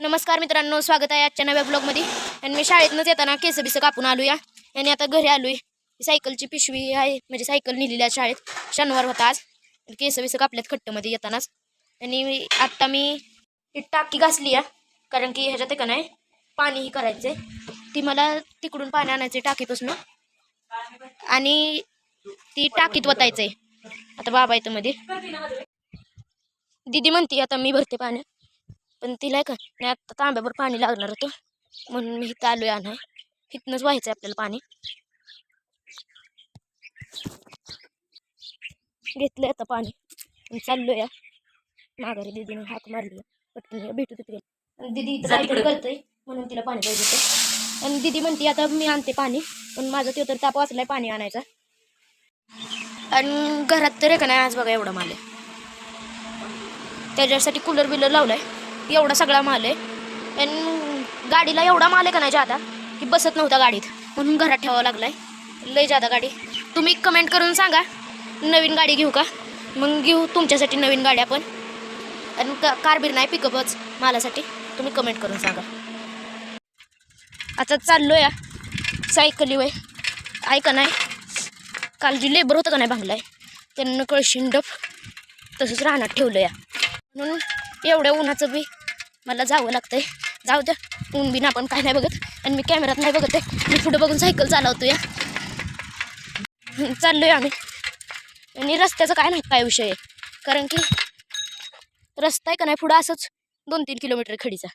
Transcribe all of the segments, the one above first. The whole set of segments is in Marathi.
नमस्कार मित्रांनो स्वागत आहे आजच्या नव्या ब्लॉगमध्ये. आणि मी शाळेतनंच येताना केस बिसं कापून आलो या आणि आता घरी आलो आहे सायकलची पिशवी आहे म्हणजे सायकल नेलेली आहे शाळेत. शनिवार होता आज. केस बिसं कापल्यात खट्टमध्ये येतानाच. आणि आत्ता मी ही टाकी घासली आहे कारण की ह्याच्यात आहे का नाही पाणीही करायचं ती मला तिकडून पाणी आणायचं टाकीपासून. आणि ती टाकीत वतायचं आहे आता बाबा येतं मध्ये दीदी म्हणते आता मी भरते पाण्यात पण तिला आहे का नाही आता तांब्यावर पाणी लागणार होतं. म्हणून मी इथं आलोय आणाय इथनंच व्हायचं आपल्याला पाणी. घेतलंय आता पाणी. आणि चाललोय या. माघारी दीदीने हाक मारली. पटकन भेटू तिथे आणि दीदी इथं काहीतरी करतोय म्हणून तिला पाणी पाहिजे होतं. आणि दीदी म्हणते आता मी आणते पाणी पण माझा तो तर ताप वाचलाय पाणी आणायचा. आणि घरात तर आहे का नाही आज बघा एवढा माल आहे. त्याच्यासाठी कूलर बिलर लावलाय. एवढा सगळा माल आहे. आणि गाडीला एवढा माल आहे का नाही जादा? की बसत नव्हता गाडीत. म्हणून घरात ठेवावं लागला आहे लय जादा गाडी. तुम्ही कमेंट करून सांगा. नवीन गाडी घेऊ का? मग घेऊ तुमच्यासाठी नवीन गाडी आपण. आणि का कारबीर नाही पिकअपच मालासाठी. तुम्ही कमेंट करून सांगा. आता चाललो या सायकली वय. ऐका नाही? काल जी लेबर होतं का नाही भांगलाय त्यांना कळशीन डप तसंच राहण्यात ठेवलं या म्हणून एवढ्या उन्हाचं बी मला जावं लागतंय. जाऊ द्या. ऊन बिन आपण काय नाही बघत. आणि मी कॅमेरात नाही बघत आहे. मी पुढं बघून सायकल चालवतो या चाललो चाललोय आम्ही. आणि रस्त्याचं काय नाही काय विषय आहे. कारण की रस्ता आहे का नाही पुढं असंच दोन तीन किलोमीटर खडीचा.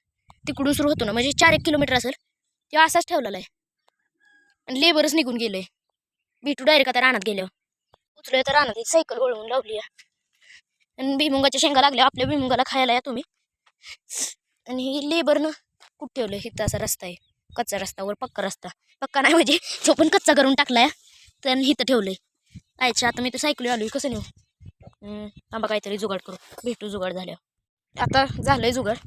तिकडून सुरू होतो ना म्हणजे चार एक किलोमीटर असेल. ते असाच ठेवलेला आहे. आणि लेबरच निघून गेले. भेटू डायरेक्ट आता रानात गेल्यावर. उचलूया तर रानात. सायकल वळवून लावली आणि भिमुंगाच्या शेंगा लागल्या. आपल्या भिमुंगाला खायला या तुम्ही. आणि ही लेबरनं कुठं ठेवलं हिथं असा रस्ता आहे. कच्चा रस्तावर पक्का रस्ता. पक्का नाही म्हणजे तो पण कच्चा करून टाकलाय तर इथं ठेवलंय. आयच्या आता मी तर सायकल आलो कसं नेऊ? तांबा काहीतरी जुगाड करू. भेटू जुगाड झाल्यावर. आता झालंय जुगाड.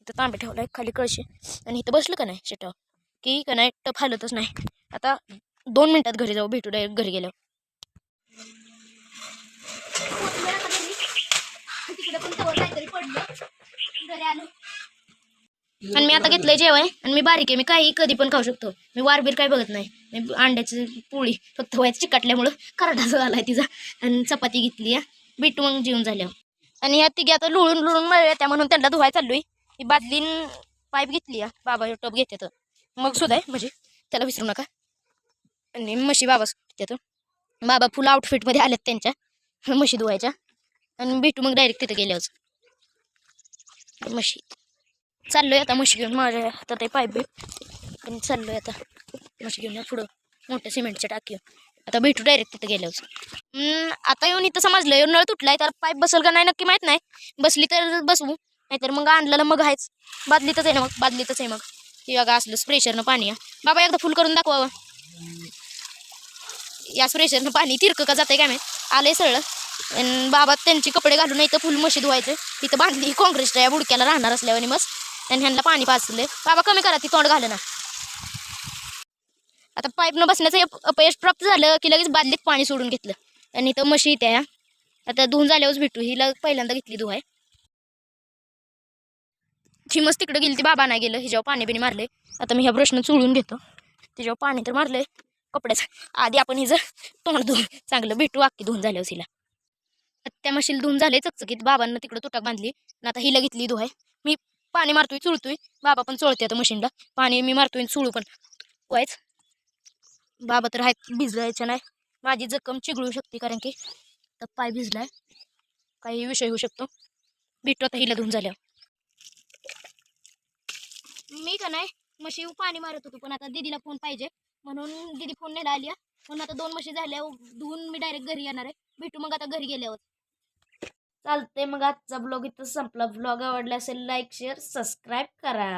इथं तांबे ठेवलाय खाली कळशी. आणि इथं बसलं का नाही? शेटावर की का नाही? टप हालतच नाही. आता दोन मिनिटात घरी जाऊ भेटू डायरेक्ट घरी गेल्यावर तिकडे पण तवर काहीतरी पडलं घरी आलो आणि मी आता घेतलंय जेवाय आणि मी बारीक आहे. मी काही कधी पण खाऊ शकतो. मी वारबीर काही बघत नाही. मी अंड्याची पोळी फक्त वयात चिकटल्यामुळं कराडा आहे तिचा. आणि चपाती घेतली बीट मग जेवण झाल्यावर आणि ह्या तिघे आता लुळून लुळून मळल्या. त्या म्हणून त्यांना धुवाय चाललोय. ही बादलीन पाईप घेतली आहे बाबा टप घेते तर. मग सुद्धा आहे म्हणजे त्याला विसरू नका. आणि म्हशी बाबा सुटते बाबा फुल आउटफिटमध्ये आल्यात त्यांच्या. म्हशी धुवायच्या. आणि भेटू मग डायरेक्ट तिथे गेल्यावर. म्हशी. चाललोय आता म्हशी घेऊन. माझ्या हातात ते पाईप बीप आणि चाललोय आता म्हशी घेऊन पुढं. मोठ्या सिमेंटच्या टाकी आता भेटू डायरेक्ट तिथं गेल्यावर. आता येऊन इथं समजलं. येऊन नळ तुटलाय तर पाईप बसल का नाही नक्की माहीत नाही. बसली तर बसवू नाहीतर मग आणलेलं मग आहेच. बादलीतच आहे ना मग. बादलीतच आहे मग. किंवा बघा असलं प्रेशरनं पाणी बाबा एकदा फुल करून दाखवावं या प्रेशरनं पाणी तिरकं का जाते काय माहीत? आलंय सरळ आणि बाबा त्यांचे कपडे घालून इथं फुल मशी धुवायचे. तिथं बांधली. काँग्रेसच्या या बुडक्याला राहणार असल्यावर मस्त. आणि ह्यांना पाणी पाचले बाबा कमी करा ती तोंड घाल ना. आता पाईपनं बसण्याचं अपयश प्राप्त झालं की लगेच बादलीत पाणी सोडून घेतलं. आणि इथं मशी त्या आता धुवून झाल्यावरच भेटू. हिला पहिल्यांदा घेतली धुवाय. ती मस्त तिकडं गेली ती बाबा नाही गेलं हिच्यावर पाणी बिणी मारले आता मी ह्या प्रश्न चोळून घेतो. तिच्यावर पाणी तर मारलंय. कपड्याचं आधी आपण हिचं तोंड धुवून चांगलं भेटू अख्खी धुवून झाल्यावर हिला. त्या मशील धुवून झाले चकचकीत बाबांना तिकडं तुटक बांधली. आणि आता हिला घेतली धुवाय. मी पाणी मारतोय चुळतोय. बाबा पण चोळते आता मशीनला पाणी मी मारतोय चुळू पण. व्हायच बाबा तर आहेत भिजलायचं नाही. माझी जखम चिघळू शकते कारण की तर पाय भिजलाय. काही विषय होऊ शकतो. भेटू आता हिला धुवून झाल्यावर. मी का नाही? म्हशी पाणी मारत होतो पण आता दीदीला फोन पाहिजे. म्हणून दीदी फोन नेला आली आहे. म्हणून आता दोन म्हशी झाल्या धुवून मी डायरेक्ट घरी येणार आहे. भेटू मग आता घरी गेल्यावर. चालते मग आजचा ब्लॉग इथं संपला. ब्लॉग आवडला असेल लाईक शेअर सबस्क्राईब करा.